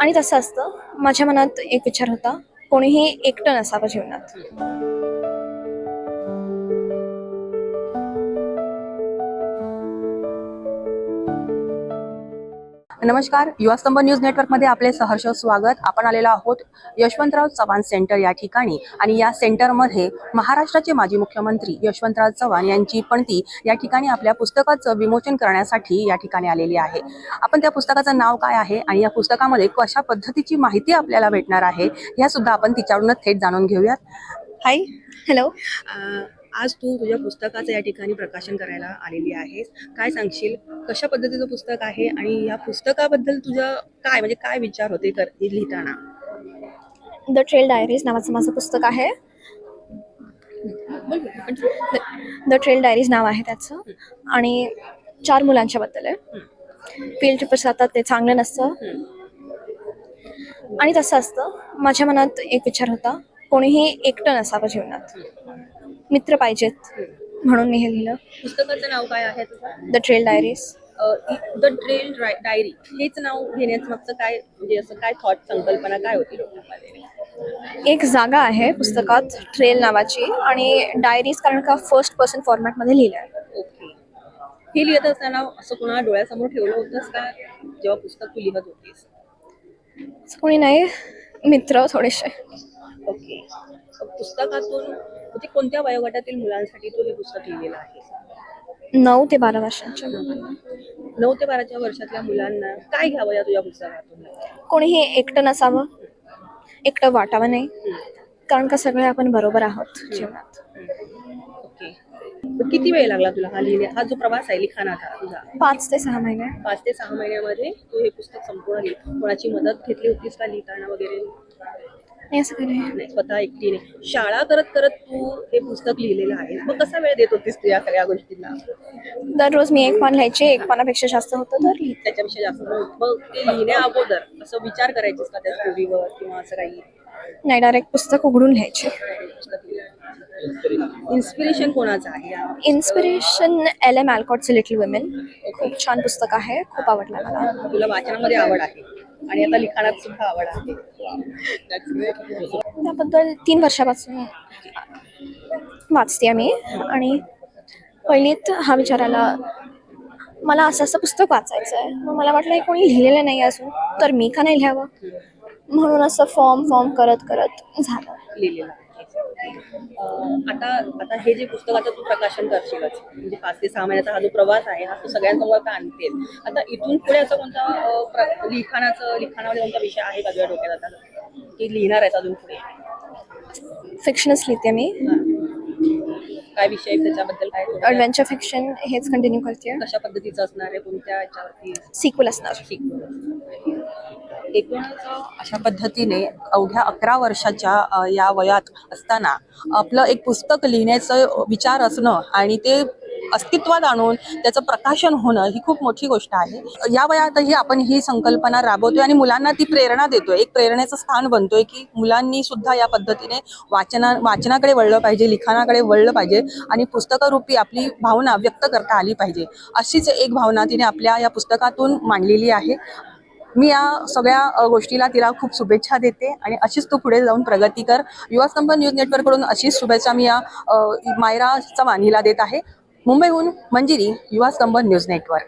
आणि तसं असतं माझ्या मनात एक विचार होता कोणीही एकटं नसावं जीवनात. नमस्कार युवास्तंभ न्यूज नेटवर्कमध्ये आपले सहर्ष स्वागत. आपण आलेलो आहोत यशवंतराव चव्हाण सेंटर या ठिकाणी आणि या सेंटरमध्ये महाराष्ट्राचे माजी मुख्यमंत्री यशवंतराव चव्हाण यांची पणती या ठिकाणी आपल्या पुस्तकाचं विमोचन करण्यासाठी या ठिकाणी आलेली आहे. आपण त्या पुस्तकाचं नाव काय आहे आणि या पुस्तकामध्ये कशा पद्धतीची माहिती आपल्याला भेटणार आहे ह्या सुद्धा आपण तिच्याकडूनच थेट जाणून घेऊयात. हाय हॅलो आज तू तुझ्या पुस्तकाचं या ठिकाणी प्रकाशन करायला आलेली आहेस. काय सांगशील? कशा पद्धतीचं पुस्तक आहे आणि या पुस्तकाबद्दल तुझं काय म्हणजे काय विचार होते कर लिहिताना? द ट्रेल डायरीज नावाचं माझं पुस्तक आहे. द ट्रेल डायरीज नाव आहे त्याचं. आणि चार मुलांच्या बद्दल आहे. फील्ड ट्रिपर्स जातात ते चांगलं नसतं. आणि तसं असतं. माझ्या मनात एक विचार होता कोणीही एकटं नसावं जीवनात. मित्र पाहिजेत म्हणून मी हे लिहिलं. पुस्तकाचं नाव काय आहे तुझं? The trail diaries the trail diary हेच नाव घेण्याचं मागचं काय म्हणजे असं काय थॉट संकल्पना काय होती एक जागा आहे पुस्तकात ट्रेल नावाची आणि डायरीज कारण का फर्स्ट पर्सन फॉर्मॅटमध्ये लिहिलं आहे ओके. हे लिहित असताना असं कोणा डोळ्यासमोर ठेवलं होतंस का जेव्हा पुस्तक तू लिहित होतीस? असं कोणी नाही मित्र थोडेसे. ओके. पुस्तकातून म्हणजे कोणत्या वयोगटातील मुलांसाठी तू हे पुस्तक लिहिलेलं आहे? नऊ ते बारा वर्षांच्या मुलांना. नऊ ते बाराच्या वर्षातल्या मुलांना काय घ्यावं या तुझ्या पुस्तकातून कोणीही एकटं नसावं एकटं वाटावं नाही. कारण का सगळे आपण बरोबर आहोत जीवनात. किती वेळ लागला तुला हा लिहिण्या हा जो प्रवास आहे लिखाणाचा तुझा? पाच ते सहा महिने. पाच ते सहा महिन्यामध्ये तू हे पुस्तक संपूर्ण कोणाची मदत घेतली होतीस का लिहिताना वगैरे? नाही असं काही नाही. नाही स्वतः एकटीने शाळा करत करत तू हे पुस्तक लिहिलेलं आहे. मग कसा वेळ देत होतीस तू या सगळ्या गोष्टींना? दररोज मी एक पान लिहायचे एक पानापेक्षा जास्त होतं तर लिहिते. त्याच्यापेक्षा जास्त. मग ते लिहिण्या अगोदर असं विचार करायचीस का त्या स्टोरीवर किंवा असं काही? नाही डायरेक्ट पुस्तक उघडून लिहायचे. इन्स्पिरेशन कोणाचं आहे इन्स्पिरेशन एल एम अल्कॉटचे लिटल वुमेन. खूप छान पुस्तक आहे. खूप आवडलं मला. तुला वाचनामध्ये आवड आहे. आणि आता लिखाणात सुद्धा आवड आहे. त्याबद्दल तीन वर्षापासून वाचते मी आणि पहिलीत हा विचार आला मला असं असं पुस्तक वाचायचं आहे मग मला वाटलं हे कोणी लिहिलेलं नाही अजून तर मी का नाही लिहावं? म्हणून असं फॉर्म फॉर्म करत करत झालं. लिहिलेलं आता आता हे जे पुस्तक आता तू प्रकाशन करशीलच म्हणजे पाच ते सहा महिन्याचा हा जो प्रवास आहे हा तू सगळ्यांसमोर का आणतेस? आता इथून पुढे असं कोणता लिखाणाचं लिखाणामध्ये कोणता विषय आहे का तुझ्या डोक्यात आता? की लिहिणार आहेस अजून पुढे? फिक्शनच लिहिते मी. काय विषय आहे त्याच्याबद्दल काय ॲडव्हेंचर फिक्शन हेच कंटिन्यू करते. कशा पद्धतीचं असणार आहे? कोणत्या याच्यावरती? सिक्वल असणार. एकूणच अशा पद्धतीने अवघ्या अकरा वर्षाच्या या वयात असताना आपलं एक पुस्तक लिहिण्याचं विचार असणं आणि ते अस्तित्वात आणून त्याचं प्रकाशन होणं ही खूप मोठी गोष्ट आहे. या वयातही आपण ही संकल्पना राबवतोय आणि मुलांना ती प्रेरणा देतोय. एक प्रेरणेचं स्थान बनतोय की मुलांनी सुद्धा या पद्धतीने वाचना वाचनाकडे वळलं पाहिजे लिखाणाकडे वळलं पाहिजे आणि पुस्तकरूपी आपली भावना व्यक्त करता आली पाहिजे. अशीच एक भावना तिने आपल्या या पुस्तकातून मांडलेली आहे. मी या सगळ्या गोष्टीला तिला खूप शुभेच्छा देते आणि अशीच तू पुढे जाऊन प्रगती कर. युवा स्तंभ न्यूज नेटवर्ककडून अशीच शुभेच्छा मी या मायराचा मायरा चव्हाण हिला देत आहे. मुंबईहून मंजिरी युवा स्तंभ न्यूज नेटवर्क.